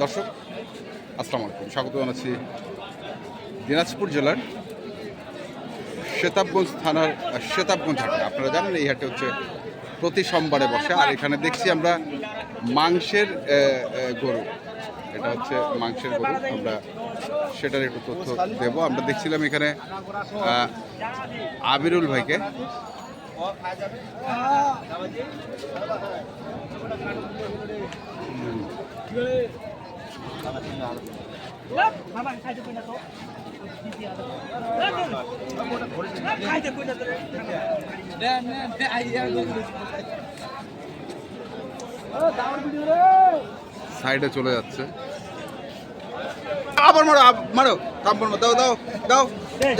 দর্শক আসসালামু আলাইকুম। স্বাগত জানাচ্ছি দিনাজপুর জেলার শেতাবগঞ্জ থানার আহ, শেতাবগঞ্জ হাটে। আপনারা জানেন এই হাটে হচ্ছে প্রতি সোমবারে বসে। আর এখানে দেখছি আমরা মাংসের গরু। এটা হচ্ছে মাংসের গরু। আমরা সেটার একটু তথ্য দেব। আমরা দেখছিলাম এখানে আবিরুল ভাইকে। সাইডে চলে যাচ্ছে। আবার মারো মারো কাম্পন দাও দাও দাও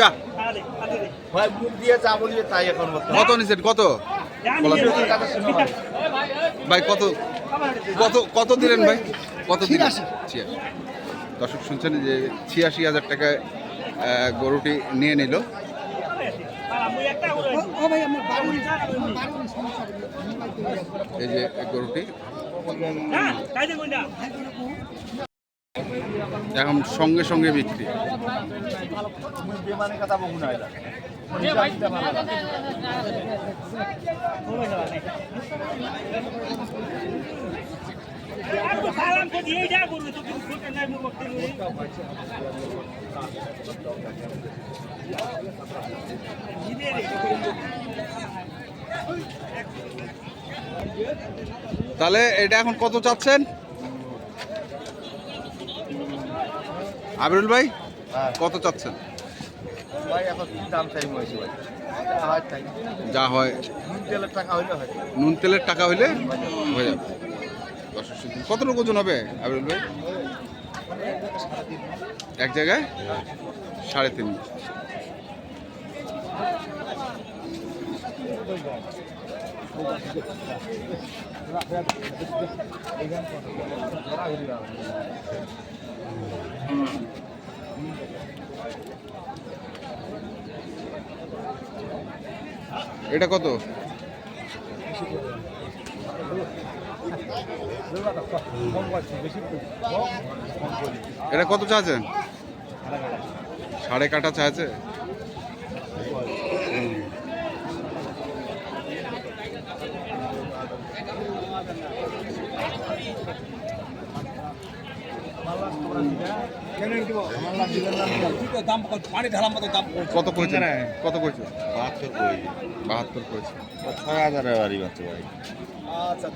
যা। ভাই মুখ দিয়ে যা বলবে তাই এখন কত নিছেন কত? ভাই কত কত কত দিলেন ভাই? কত দিলেন? ছিয়াশি। দর্শক শুনছেন যে ছিয়াশি হাজার টাকায় গরুটি নিয়ে নিল। এই যে গরুটি। এখন সঙ্গে সঙ্গে বিক্রি। তাহলে এটা এখন কত চাচ্ছেন? আবিরুল ভাই হ্যাঁ। কত চাচ্ছেন? ভাই এখন কি দাম চাই ভাই। যা হয় নুন তেলের টাকা হইলে হয়। নুন তেলের টাকা হইলে হয়ে যাবে। দশ কতটুকু ওজন হবে আবিরুল ভাই? এক জায়গায়? সাড়ে তিন এটা কত? এটা কত চাচ্ছেন সাড়ে কাটা চাচ্ছে কত করেছেন? কত করেছে বাহাত্তর কই বাহাত্তর করেছে। ছয় হাজারের বাড়ি মাত্র ভাই। আচ্ছা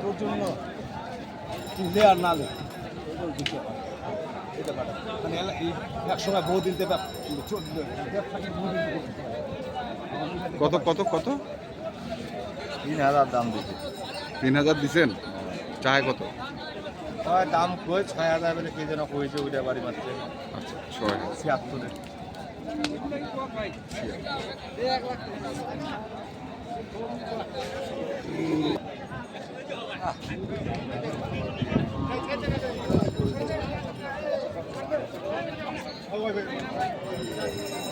তোর জন্য কিনলে আর না লে মানে একসময় বহুদিন দেবে কত কত কত? তিন হাজার দাম দিচ্ছে তিন হাজার দিছেন? চায় কত? দাম কই? ছয় হাজার বলে কে যেন কইছে ওইটা বাড়ি মাত্র আচ্ছা ছয় হাজার। ছিয়াত্তরে।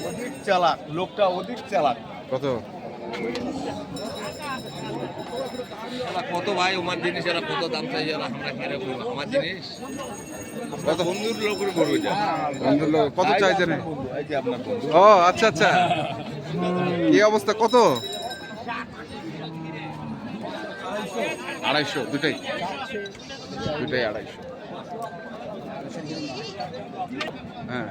অধিক চালাক লোকটা অধিক চালাক। কত? কত ভাই? আমার জিনিস এরা কত দাম চাই এরা আমরা কেন করব আমার জিনিস? কত? বন্ধুর লোকের গরু এটা বন্ধুর লোক কত চাইছেন এই যে আপনার বন্ধু। ও আচ্ছা আচ্ছা। কি অবস্থা? কত? আড়াইশো দুটাই দুটাই আড়াইশো। হ্যাঁ।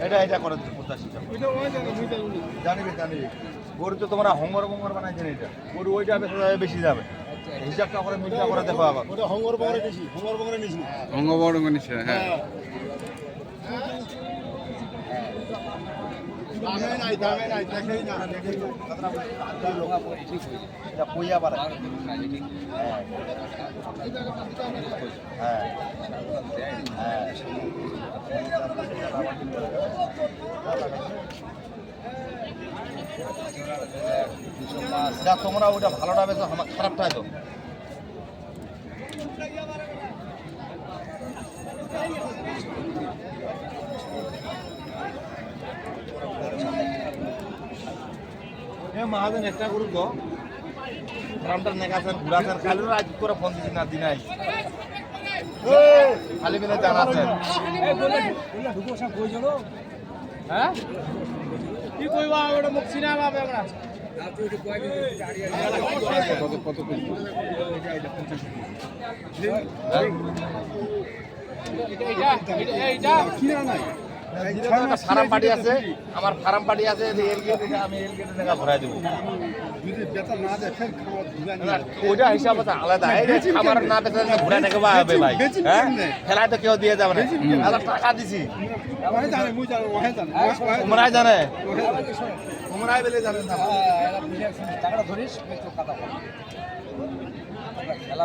এটা এটা করে পঁচাশি জানিবে জানিবে গরু তো তোমরা হঙ্গর বঙ্গর বানাইছেন এটা। গরু ওইটা বেশি যাবে। আচ্ছা। হিসাবটা করে মিলটা করে দেখো আবার। হোমর হঙ্গর বঙ্গরে বেশি হোমর বঙ্গরে নিছি হঙ্গর বঙ্গরে নিছে হ্যাঁ। যা তোমরা ওটা ভালোটা বেছো আমার খারাপটা তো মহাজন একটা করুক তো ফার্মটা নেগাছেন ঘুরাছেন খালি রাজ করে ফোন দিছি না দিনাই। খালি বেলে জানাছেন হ্যাঁ? কি কইবা ওটা মুখ সিনা পাবে আমরা কত কত করে? ফার্ম পার্টি আছে আমার ফার্ম পার্টি আছে আমি এল টাকা ভরাই দেবো। যদি না হিসাব আলাদা। খাবার বেচা ঘুরে টাকা হবে ভাই। হ্যাঁ? খেলায় তো কেউ দিয়ে যাবে না। টাকা দিছি। তোমরাই জানে। তোমরাই বেলে জানেন না। টাকাটা ধরিস কথা বল। খেলা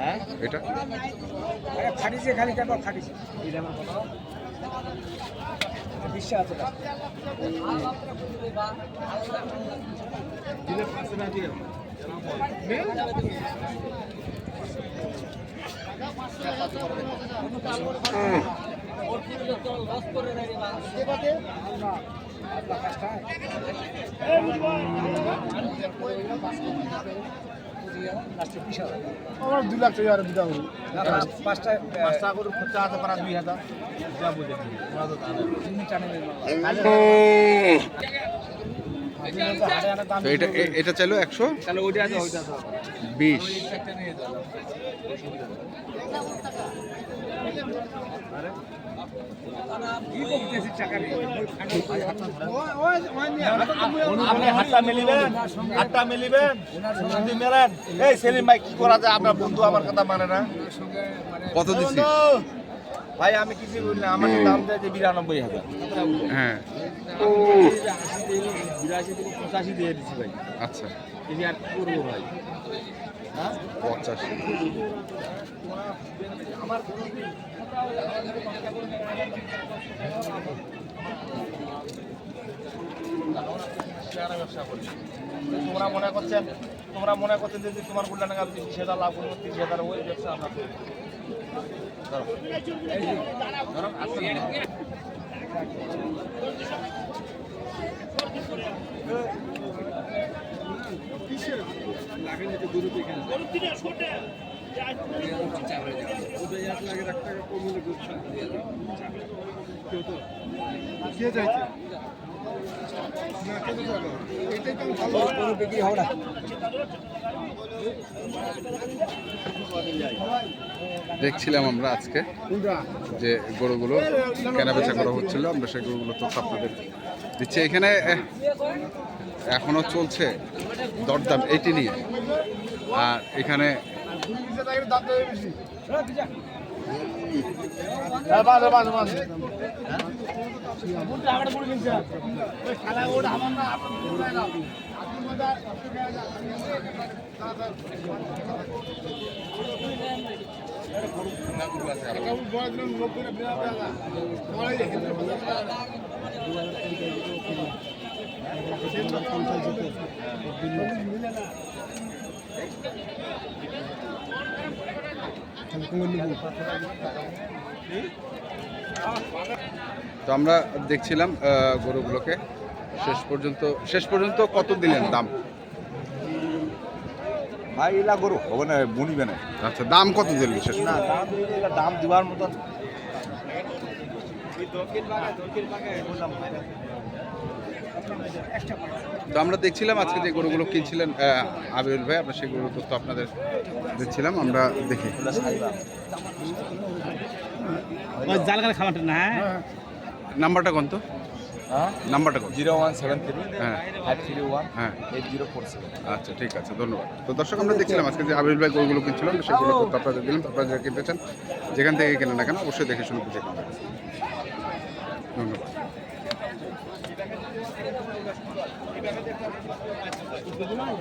হ্যাঁ? এটা? খাটিছে খালি কেন কথা বিশ্বাস আছে আমার দুই লাখ টাকা আর দিতে হবে। পাঁচটা পাঁচটা গরু খরচা আছে প্রায় দুই হাজার। এটা এটা চাইলো একশো? তাহলে ওইটা আছে ওইটা আছে। বিশ। এই সেলিম ভাই কি করা যায়? আপনার বন্ধু আমার কথা মানে না। কত দিছি ভাই আমি কিছু বলি না। আমাকে দাম দেয় যে বিরানব্বই হাজার। হ্যাঁ। বিরাশি থেকে পঁচাশি দিয়ে দিচ্ছি ভাই। আচ্ছা। এই আর করব ভাই? হ্যাঁ? পঁচাশি। তোমরা মনে করছেন তোমরা মনে করছেন যে তোমারগুলা টাকা বিশ হাজার লাভ করব তিরিশ হাজার ওই ব্যবসা আমরা করি ধরো। ধরো, আসছে না। কে যাইছে না তো তো দেখছিলাম আমরা আজকে যে গরুগুলো কেনা বেচা করা হচ্ছিল, আমরা সেই গরুগুলো তথ্য আপনাদের দিচ্ছি। এখানে এখনও চলছে দরদাম, এটি নিয়ে। আর এখানে থাকবে দাম তো বেশি। হ্যাঁ, বাঁধো বাঁধো বাঁধো। পঞ্চায়েত তো আমরা দেখছিলাম গরুগুলোকে। শেষ পর্যন্ত শেষ পর্যন্ত কত দিলেন দাম? ভাই এলা গরু হবে না বুনিবে না। আচ্ছা দাম কত দিলেন শেষ না দাম দিলে দাম দিবার মতন। তো আমরা দেখছিলাম আজকে যে গরুগুলো কিনছিলেন আহ, আবিরুল ভাই আমরা সেই গরুর তথ্য আপনাদের দিচ্ছিলাম আমরা দেখি। জালগাল খাবারটা না হ্যাঁ? নাম্বারটা কত হ্যাঁ? নাম্বারটা কত জিরো ওয়ান সেভেন থ্রি হ্যাঁ। ফাইভ থ্রি ওয়ান হ্যাঁ। Eight zero four seven. আচ্ছা ঠিক আছে ধন্যবাদ। তো দর্শক আমরা দেখছিলাম আজকে যে আবির ভাই গরুগুলো কিনছিলাম সেগুলো তথ্য আপনাদের দিলাম। আপনারা যারা কিনতে চান যেখান থেকে কেনেন না কেন অবশ্যই দেখে শুনে বুঝে কিনবেন ধন্যবাদ